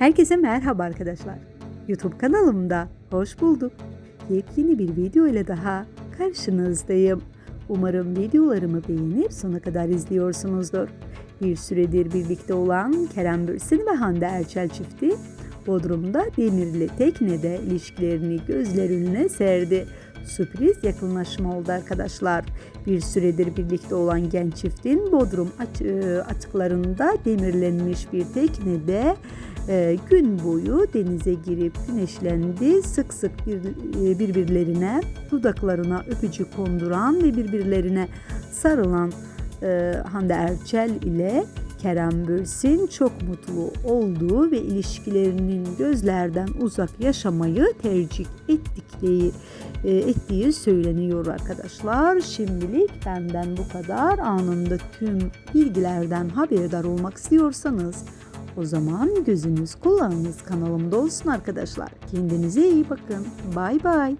Herkese merhaba arkadaşlar. YouTube kanalımda hoş bulduk. Yepyeni bir video ile daha karşınızdayım. Umarım videolarımı beğenip sona kadar izliyorsunuzdur. Bir süredir birlikte olan Kerem Bürsin ve Hande Erçel çifti Bodrum'da Demirli Tekne'de ilişkilerini gözler önüne serdi. Sürpriz yakınlaşma oldu arkadaşlar. Bir süredir birlikte olan genç çiftin Bodrum e, açıklarında demirlenmiş bir teknede e, gün boyu denize girip güneşlendi. Sık sık bir, e, birbirlerine dudaklarına öpücük konduran ve birbirlerine sarılan e, Hande Erçel ile Kerem Bürsin çok mutlu olduğu ve ilişkilerinin gözlerden uzak yaşamayı tercih ettikleri e, ettiği söyleniyor arkadaşlar. Şimdilik benden bu kadar. Anında tüm bilgilerden haberdar olmak istiyorsanız o zaman gözünüz kulağınız kanalımda olsun arkadaşlar. Kendinize iyi bakın. Bay bay.